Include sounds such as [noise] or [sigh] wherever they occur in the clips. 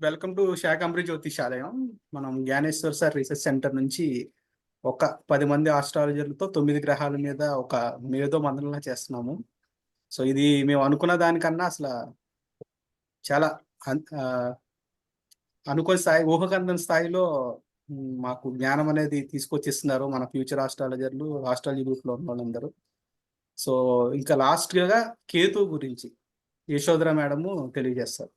Welcome to శాకంబ్రి జ్యోతిషాలయం మనం Gnaneshwar sir research centre నుంచి ఒక పది మంది ఆస్ట్రాలజర్లతో తొమ్మిది గ్రహాల మీద ఒక మేధో మండలంగా చేస్తున్నాము. సో ఇది మేము అనుకున్న దానికన్నా అసలు చాలా అనుకోని స్థాయి ఊహకందని స్థాయిలో మాకు జ్ఞానం అనేది తీసుకొచ్చిస్తున్నారు మన ఫ్యూచర్ ఆస్ట్రాలజర్లు ఆస్ట్రాలజీ గ్రూప్లో ఉన్న వాళ్ళందరూ. సో ఇంకా లాస్ట్గా కేతు గురించి యశోధర మేడము తెలియజేస్తారు.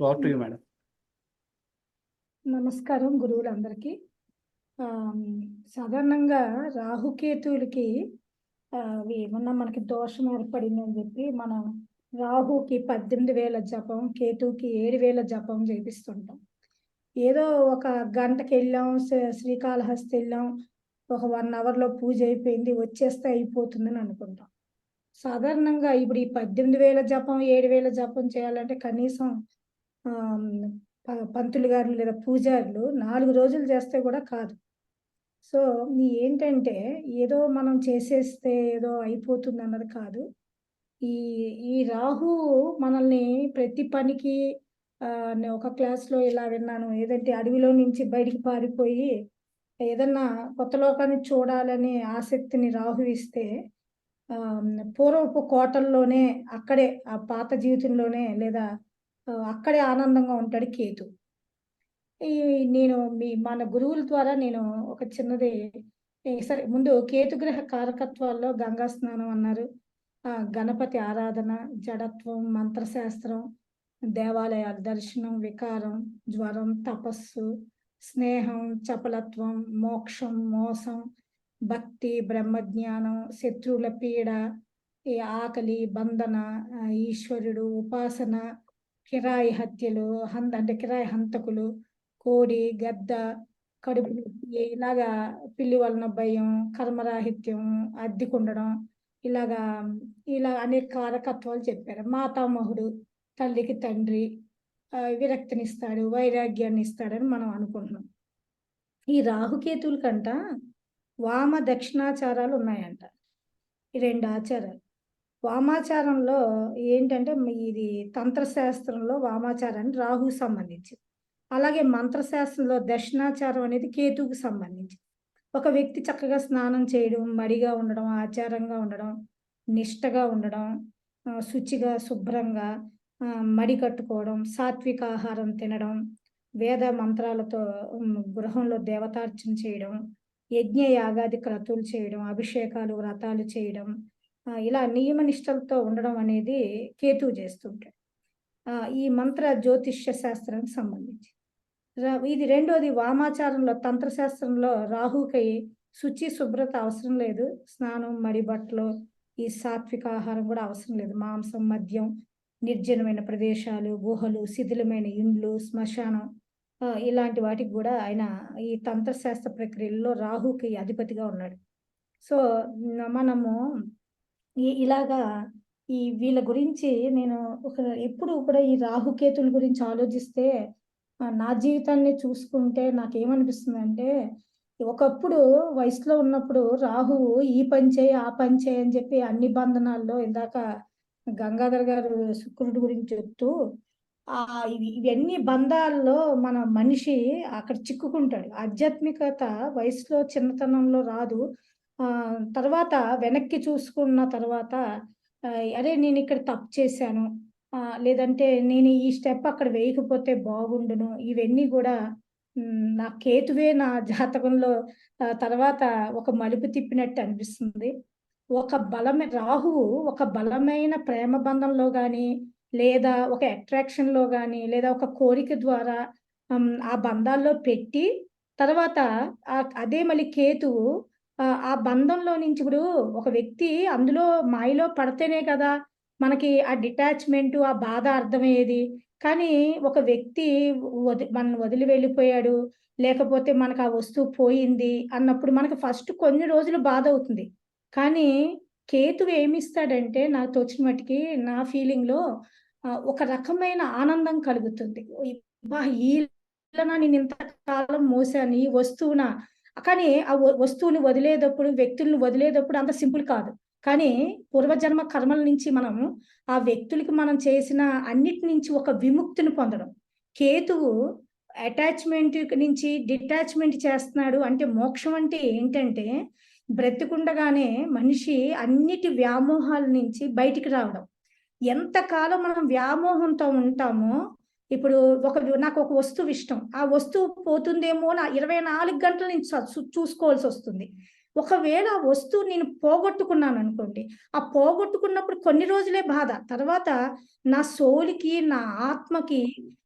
What to you madam. నమస్కారం గురువులందరికీ. సాధారణంగా రాహుకేతువులకి అవి ఏమన్నా మనకి దోషం ఏర్పడింది అని చెప్పి మనం రాహుకి పద్దెనిమిది వేల జపం కేతువుకి ఏడు వేల జపం చేపిస్తుంటాం. ఏదో ఒక గంటకి వెళ్ళాం శ్రీ- శ్రీకాళహస్తి వెళ్ళాం ఒక వన్ అవర్లో పూజ అయిపోయింది వచ్చేస్తే అయిపోతుందని అనుకుంటాం. సాధారణంగా ఇప్పుడు ఈ పద్దెనిమిది వేల జపం ఏడు వేల జపం చేయాలంటే కనీసం పంతులు గారు లేదా పూజారులు నాలుగు రోజులు చేస్తే కూడా కాదు. సో నీ ఏంటంటే ఏదో మనం చేసేస్తే ఏదో అయిపోతుంది అన్నది కాదు. ఈ ఈ రాహు మనల్ని ప్రతి పనికి నేను ఒక క్లాస్లో ఇలా విన్నాను. ఏదంటే అడవిలో నుంచి బయటికి పారిపోయి ఏదన్నా కొత్త లోకాన్ని చూడాలనే ఆసక్తిని రాహు ఇస్తే పూర్వపు కోటల్లోనే అక్కడే ఆ పాత జీవితంలోనే లేదా అక్కడే ఆనందంగా ఉంటాడు కేతు. ఈ నేను మీ మన గురువుల ద్వారా నేను ఒక చిన్నది సరే ముందు కేతుగ్రహ కారకత్వాల్లో గంగా స్నానం అన్నారు. గణపతి ఆరాధన జడత్వం మంత్రశాస్త్రం దేవాలయాల దర్శనం వికారం జ్వరం తపస్సు స్నేహం చపలత్వం మోక్షం మోసం భక్తి బ్రహ్మజ్ఞానం శత్రువుల పీడ ఈ ఆకలి బంధన ఈశ్వరుడు ఉపాసన కిరాయి హత్యలు హంత అంటే కిరాయి హంతకులు కోడి గద్ద కడుపు ఇలాగా పిల్లి వలన భయం కర్మరాహిత్యం అద్దెకుండడం ఇలాగా ఇలా అనేక కారకత్వాలు చెప్పారు. మాతామహుడు తల్లికి తండ్రి విరక్తినిస్తాడు వైరాగ్యాన్ని ఇస్తాడని మనం అనుకుంటున్నాం. ఈ రాహుకేతువుల కంట వామ దక్షిణాచారాలు ఉన్నాయంట. ఈ రెండు ఆచారాలు. వామాచారంలో ఏంటంటే ఇది తంత్రశాస్త్రంలో వామాచారాన్ని రాహుకు సంబంధించి అలాగే మంత్రశాస్త్రంలో దక్షిణాచారం అనేది కేతువుకు సంబంధించి ఒక వ్యక్తి చక్కగా స్నానం చేయడం మడిగా ఉండడం ఆచారంగా ఉండడం నిష్టగా ఉండడం శుచిగా శుభ్రంగా మడి కట్టుకోవడం సాత్విక ఆహారం తినడం వేద మంత్రాలతో గృహంలో దేవతార్చన చేయడం యజ్ఞ యాగాది క్రతువులు చేయడం అభిషేకాలు వ్రతాలు చేయడం ఇలా నియమ నిష్టలతో ఉండడం అనేది కేతువు చేస్తుంటాడు ఈ మంత్ర జ్యోతిష్య శాస్త్రానికి సంబంధించి. రా- ఇది రెండోది వామాచారంలో తంత్రశాస్త్రంలో రాహుకై శుచి శుభ్రత అవసరం లేదు. స్నానం మడి బట్టలు ఈ సాత్విక ఆహారం కూడా అవసరం లేదు. మాంసం మద్యం నిర్జనమైన ప్రదేశాలు గుహలు శిథిలమైన ఇండ్లు శ్మశానం ఇలాంటి వాటికి కూడా ఆయన ఈ తంత్రశాస్త్ర ప్రక్రియల్లో రాహుకి అధిపతిగా ఉన్నాడు. సో మనము ఇలాగా ఈ వీళ్ళ గురించి నేను ఒక ఎప్పుడు కూడా ఈ రాహుకేతుల గురించి ఆలోచిస్తే నా జీవితాన్ని చూసుకుంటే నాకేమనిపిస్తుంది అంటే ఒకప్పుడు వయసులో ఉన్నప్పుడు రాహువు ఈ పని చేయి ఆ పని చేయి అని చెప్పి అన్ని బంధనాల్లో ఇందాక గంగాధర్ గారు శుక్రుడి గురించి చెప్తూ ఆ ఇవన్నీ బంధాల్లో మన మనిషి అక్కడ చిక్కుకుంటాడు. ఆధ్యాత్మికత వయసులో చిన్నతనంలో రాదు. తర్వాత వెనక్కి చూసుకున్న తర్వాత అరే నేను ఇక్కడ తప్పు చేశాను. లేదంటే నేను ఈ స్టెప్ అక్కడ వేయకపోతే బాగుండును. ఇవన్నీ కూడా నా కేతువే నా [laughs] జాతకంలో తర్వాత ఒక మలుపు తిప్పినట్టు అనిపిస్తుంది. ఒక బలమే రాహువు ఒక బలమైన ప్రేమ బంధంలో కానీ లేదా ఒక అట్రాక్షన్లో కానీ లేదా ఒక కోరిక ద్వారా ఆ బంధాల్లో పెట్టి తర్వాత అదే మళ్ళీ కేతువు ఆ బంధంలో నుంచి ఇప్పుడు ఒక వ్యక్తి అందులో మాయలో పడితేనే కదా మనకి ఆ డిటాచ్మెంట్ ఆ బాధ అర్థమయ్యేది. కానీ ఒక వ్యక్తి వది మన వదిలి వెళ్ళిపోయాడు లేకపోతే మనకు ఆ వస్తువు పోయింది అన్నప్పుడు మనకు ఫస్ట్ కొన్ని రోజులు బాధ అవుతుంది. కానీ కేతువు ఏమిస్తాడంటే నాకు తోచిన మట్టుకి నా ఫీలింగ్లో ఒక రకమైన ఆనందం కలుగుతుంది. బా ఈ నేను ఇంతకాలం మోసాను ఈ వస్తువున కానీ ఆ వ- వస్తువుని వదిలేటప్పుడు వ్యక్తులను వదిలేటప్పుడు అంత సింపుల్ కాదు. కానీ పూర్వజన్మ కర్మల నుంచి మనం ఆ వ్యక్తులకి మనం చేసిన అన్నిటి నుంచి ఒక విముక్తిని పొందడం. కేతువు అటాచ్మెంట్ నుంచి డిటాచ్మెంట్ చేస్తున్నాడు అంటే మోక్షం అంటే ఏంటంటే బ్రతికుండగానే మనిషి అన్నిటి వ్యామోహాల నుంచి బయటికి రావడం. ఎంతకాలం మనం వ్యామోహంతో ఉంటామో ఇప్పుడు ఒక నాకు ఒక వస్తువు ఇష్టం. ఆ వస్తువు పోతుందేమో నా ఇరవై నాలుగు గంటల నుంచి చూ- చూసుకోవాల్సి వస్తుంది. ఒకవేళ ఆ వస్తువు నేను పోగొట్టుకున్నాను అనుకోండి ఆ పోగొట్టుకున్నప్పుడు కొన్ని రోజులే బాధ. తర్వాత నా సోలికి నా ఆత్మకి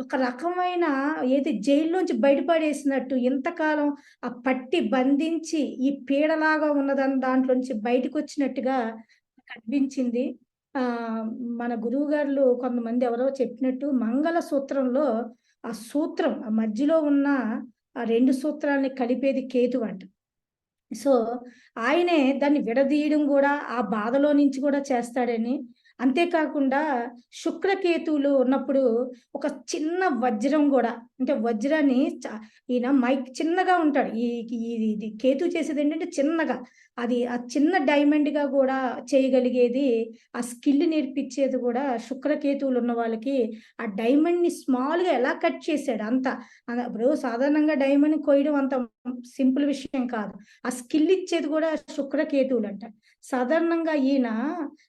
ఒక రకమైన ఏది జైల్లోంచి బయటపడేసినట్టు ఇంతకాలం ఆ పట్టి బంధించి ఈ పీడలాగా ఉన్నదని దాంట్లోంచి బయటకు వచ్చినట్టుగా కనిపించింది మన గురువు గారు కొంతమంది ఎవరో చెప్పినట్టు మంగళ సూత్రంలో ఆ సూత్రం ఆ మధ్యలో ఉన్న ఆ రెండు సూత్రాలని కలిపేది కేతు అంట. సో ఆయనే దాన్ని విడదీయడం కూడా ఆ బాధలో నుంచి కూడా చేస్తాడని. అంతేకాకుండా శుక్రకేతువులు ఉన్నప్పుడు ఒక చిన్న వజ్రం కూడా అంటే వజ్రాన్ని ఈయన మైక్ చిన్నగా ఉంటాడు. ఈ ఇది కేతు చేసేది ఏంటంటే చిన్నగా. అది ఆ చిన్న డైమండ్గా కూడా చేయగలిగేది ఆ స్కిల్ నేర్పించేది కూడా శుక్రకేతువులు ఉన్న వాళ్ళకి ఆ డైమండ్ని ఎలా కట్ చేశాడు అంత. ఇప్పుడు సాధారణంగా డైమండ్ కొయ్యడం అంత సింపుల్ విషయం కాదు. ఆ స్కిల్ ఇచ్చేది కూడా శుక్రకేతువులు అంట. సాధారణంగా ఈయన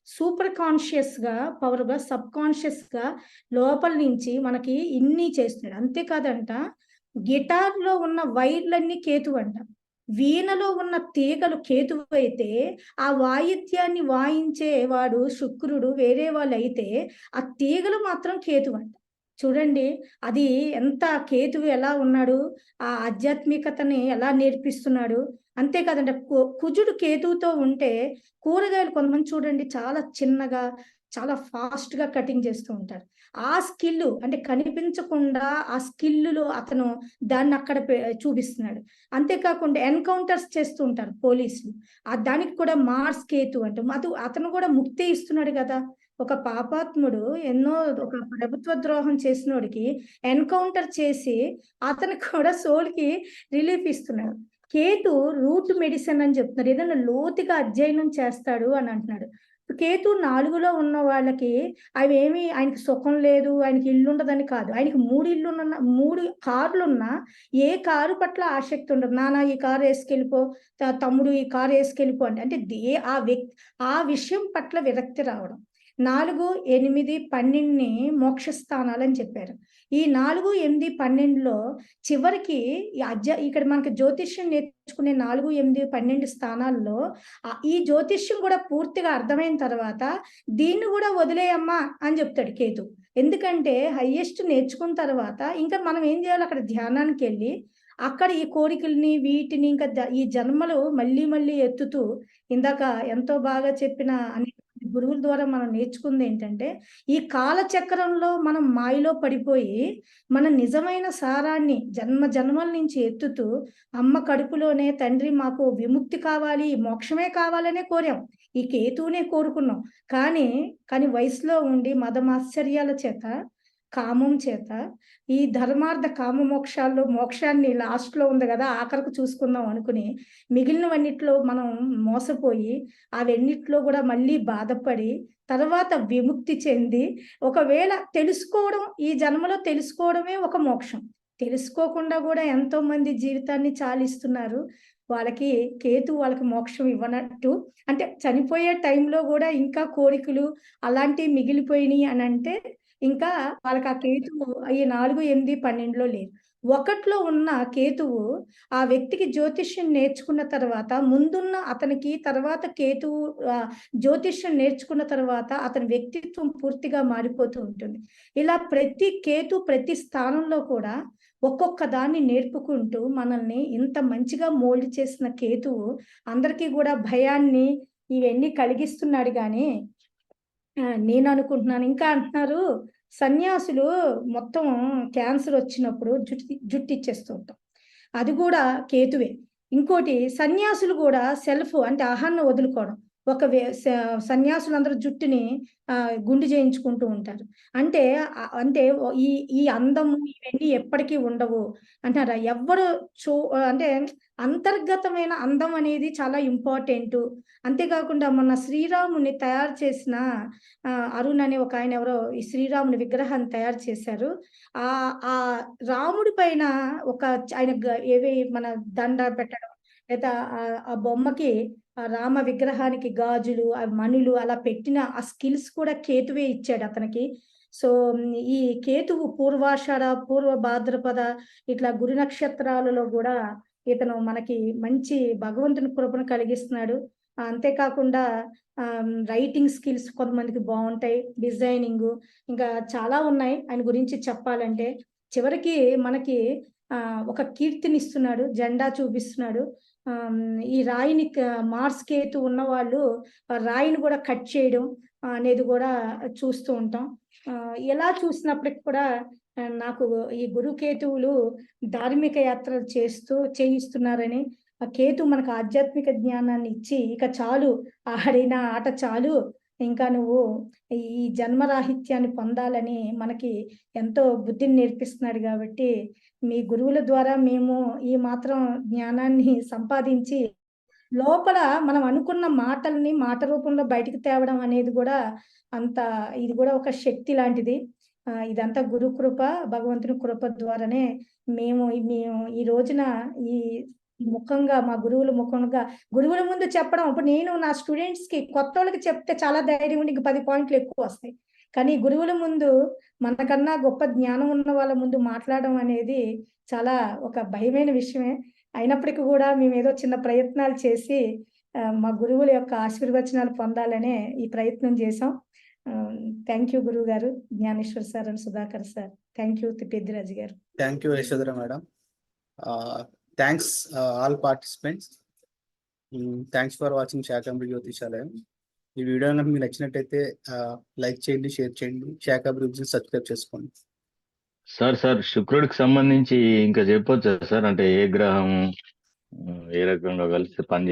సూపర్ కాన్షియస్గా పవర్గా సబ్ కాన్షియస్గా లోపల నుంచి మనకి ఇన్ని చేస్తున్నాడు. అంతేకాదు గిటార్లో ఉన్న వైర్లన్నీ కేతు అంట వీణలో ఉన్న తీగలు కేతువు అయితే ఆ వాయిద్యాన్ని వాయించేవాడు శుక్రుడు వేరే వాళ్ళు అయితే ఆ తీగలు మాత్రం కేతువు అంట చూడండి అది ఎంత కేతువు ఎలా ఉన్నాడు ఆ ఆధ్యాత్మికతని ఎలా నేర్పిస్తున్నాడు. అంతే కదండి కు- కుజుడు కేతువుతో ఉంటే కూరగాయలు కొంతమంది చూడండి చాలా చిన్నగా చాలా ఫాస్ట్గా కటింగ్ చేస్తూ ఉంటాడు. ఆ స్కిల్ అంటే కనిపించకుండా ఆ స్కిల్లులో అతను దాన్ని అక్కడ చూపిస్తున్నాడు. అంతేకాకుండా ఎన్కౌంటర్స్ చేస్తూ ఉంటారు పోలీసులు. ఆ దానికి కూడా మార్స్ కేతు అంటే. అటు అతను కూడా ముక్తి ఇస్తున్నాడు కదా. ఒక పాపాత్ముడు ఎన్నో ఒక ప్రభుత్వ ద్రోహం చేసినోడికి ఎన్కౌంటర్ చేసి అతనికి కూడా సోల్కి రిలీఫ్ ఇస్తున్నాడు. కేతు రూట్ మెడిసిన్ అని చెప్తున్నారు. ఏదైనా లోతుగా అధ్యయనం చేస్తాడు అని అంటున్నాడు. కేతు నాలుగులో ఉన్న వాళ్ళకి అవి ఏమి ఆయనకి సుఖం లేదు ఆయనకి ఇల్లు ఉండదని కాదు. ఆయనకి మూడు ఇల్లు ఉన్న మూడు కార్లు ఉన్నా ఏ కారు పట్ల ఆసక్తి ఉండదు. నాన్న ఈ కారు వేసుకెళ్ళిపో త- తమ్ముడు ఈ కారు వేసుకెళ్ళిపో అంటే అంటే దే ఆ వ్యక్తి ఆ విషయం పట్ల విరక్తి రావడం. నాలుగు ఎనిమిది పన్నెండుని మోక్ష స్థానాలు అని చెప్పారు. ఈ నాలుగు ఎనిమిది పన్నెండులో చివరికి అజ్జ అధ్య ఇక్కడ మనకి జ్యోతిష్యం నేర్చుకునే నాలుగు ఎనిమిది పన్నెండు స్థానాల్లో ఈ జ్యోతిష్యం కూడా పూర్తిగా అర్థమైన తర్వాత దీన్ని కూడా వదిలేయమ్మా అని చెప్తాడు కేతు. ఎందుకంటే హయ్యెస్ట్ నేర్చుకున్న తర్వాత ఇంకా మనం ఏం చేయాలి? అక్కడ ధ్యానానికి వెళ్ళి అక్కడ ఈ కోరికల్ని వీటిని ఇంకా ఈ జన్మలు మళ్ళీ మళ్ళీ ఎత్తుతూ ఇందాక ఎంతో బాగా చెప్పిన అనేక గురువుల ద్వారా మనం నేర్చుకుంది ఏంటంటే ఈ కాలచక్రంలో మనం మాయలో పడిపోయి మన నిజమైన సారాన్ని జన్మ జన్మల నుంచి ఎత్తుతూ అమ్మ కడుపులోనే తండ్రి మాకు విముక్తి కావాలి మోక్షమే కావాలనే కోరాం. ఈ కేతువునే కోరుకున్నాం. కానీ కానీ వయసులో ఉండి మదమాశ్చర్యాల చేత కామం చేత ఈ ధర్మార్థ కామ మోక్షాల్లో మోక్షాన్ని లాస్ట్లో ఉంది కదా ఆఖరకు చూసుకుందాం అనుకుని మిగిలినవన్నిట్లో మనం మోసపోయి అవన్నిట్లో కూడా మళ్ళీ బాధపడి తర్వాత విముక్తి చెంది ఒకవేళ తెలుసుకోవడం ఈ జన్మలో తెలుసుకోవడమే ఒక మోక్షం. తెలుసుకోకుండా కూడా ఎంతో మంది జీవితాన్ని చాలిస్తున్నారు. వాళ్ళకి కేతు వాళ్ళకి మోక్షం ఇవ్వనట్టు. అంటే చనిపోయే టైంలో కూడా ఇంకా కోరికలు అలాంటివి మిగిలిపోయినాయి అని అంటే ఇంకా వాళ్ళకి ఆ కేతువు ఈ నాలుగు ఎనిమిది పన్నెండులో లేదు ఒకట్లో ఉన్న కేతువు ఆ వ్యక్తికి జ్యోతిష్యం నేర్చుకున్న తర్వాత ముందున్న అతనికి తర్వాత కేతువు జ్యోతిష్యం నేర్చుకున్న తర్వాత అతని వ్యక్తిత్వం పూర్తిగా మారిపోతూ ఉంటుంది. ఇలా ప్రతి కేతు ప్రతి స్థానంలో కూడా ఒక్కొక్క దాన్ని నేర్పుకుంటూ మనల్ని ఇంత మంచిగా మోల్డ్ చేసిన కేతువు అందరికీ కూడా భయాన్ని ఇవన్నీ కలిగిస్తున్నాడు కానీ నేను అనుకుంటున్నాను. ఇంకా అంటున్నారు సన్యాసులు మొత్తం క్యాన్సర్ వచ్చినప్పుడు జుట్టు జుట్టు ఇచ్చేస్తూ ఉంటాం. అది కూడా కేతువే. ఇంకోటి సన్యాసులు కూడా సెల్ఫ్ అంటే ఆహాన్ని వదులుకోవడం. ఒక వే- స- సన్యాసులందరూ జుట్టుని గుండు చేయించుకుంటూ ఉంటారు. అంటే అంటే ఈ ఈ అందము ఇవన్నీ ఎప్పటికీ ఉండవు అంటారా? ఎవ్వరు చూ అంటే అంతర్గతమైన అందం అనేది చాలా ఇంపార్టెంట్. అంతేకాకుండా మొన్న శ్రీరాముని తయారు చేసిన అరుణ్ అనే ఒక ఆయన ఎవరో ఈ శ్రీరాముని విగ్రహాన్ని తయారు చేశారు. ఆ ఆ రాముడి పైన ఒక ఆయన ఏవి మన దండ పెట్టడం లేదా ఆ- బొమ్మకి ఆ రామ విగ్రహానికి గాజులు ఆ మణులు అలా పెట్టిన ఆ స్కిల్స్ కూడా కేతువే ఇచ్చాడు అతనికి. సో ఈ కేతువు పూర్వాషాఢ పూర్వ భాద్రపద ఇట్లా గురు నక్షత్రాలలో కూడా ఇతను మనకి మంచి భగవంతుని కృపను కలిగిస్తున్నాడు. ఆ, అంతేకాకుండా రైటింగ్ స్కిల్స్ కొంతమందికి బాగుంటాయి డిజైనింగ్ ఇంకా చాలా ఉన్నాయి ఆయన గురించి చెప్పాలంటే. చివరికి మనకి ఆ, ఒక కీర్తినిస్తున్నాడు జెండా చూపిస్తున్నాడు. ఈ రాయిని మార్స్ కేతు ఉన్న వాళ్ళు రాయిని కూడా కట్ చేయడం అనేది కూడా చూస్తూ ఉంటాం. ఎలా చూసినప్పటికి కూడా నాకు ఈ గురుకేతువులు ధార్మిక యాత్రలు చేస్తూ చేయిస్తున్నారని ఆ కేతు మనకు ఆధ్యాత్మిక జ్ఞానాన్ని ఇచ్చి ఇక చాలు ఆడిన ఆట చాలు ఇంకా నువ్వు ఈ జన్మరాహిత్యాన్ని పొందాలని మనకి ఎంతో బుద్ధిని నేర్పిస్తున్నాడు కాబట్టి మీ గురువుల ద్వారా మేము ఈ మాత్రం జ్ఞానాన్ని సంపాదించి లోపల మనం అనుకున్న మాటల్ని మాట రూపంలో బయటికి తేవడం అనేది కూడా అంత ఇది కూడా ఒక శక్తి లాంటిది. ఇదంతా గురు కృప భగవంతుని కృప ద్వారానే మేము మేము ఈ రోజున ఈ ముఖంగా మా గురువుల ముఖంగా. గురువుల ముందు చెప్పడం ఇప్పుడు నేను నా స్టూడెంట్స్కి కొత్త వాళ్ళకి చెప్తే చాలా ధైర్యం ఉండి ఇంక పది పాయింట్లు ఎక్కువ వస్తాయి. కానీ గురువుల ముందు మనకన్నా గొప్ప జ్ఞానం ఉన్న వాళ్ళ ముందు మాట్లాడడం అనేది చాలా ఒక భయమైన విషయమే. అయినప్పటికీ కూడా మేము ఏదో చిన్న ప్రయత్నాలు చేసి మా గురువుల యొక్క ఆశీర్వచనాలు పొందాలనే ఈ ప్రయత్నం చేసాం థ్యాంక్ యూ గురువు గారు Gyaneshwar sir and Sudhakar sir. Thank you Peddiraju garu. Thank you Yashodhara madam. Thanks all participants thanks for watching Shakambari Jyotishalayam ఈ వీడియో కనుక మీకు నచ్చినట్టయితే లైక్ చేయండి షేర్ చేయండి. శాకాంబరి సబ్స్క్రైబ్ చేసుకోండి. సార్ సార్ శుక్రుడికి సంబంధించి ఇంకా చెప్పొచ్చా సార్? అంటే ఏ గ్రహం ఏ రకంగా కలిసి పనిచేస్తుంది?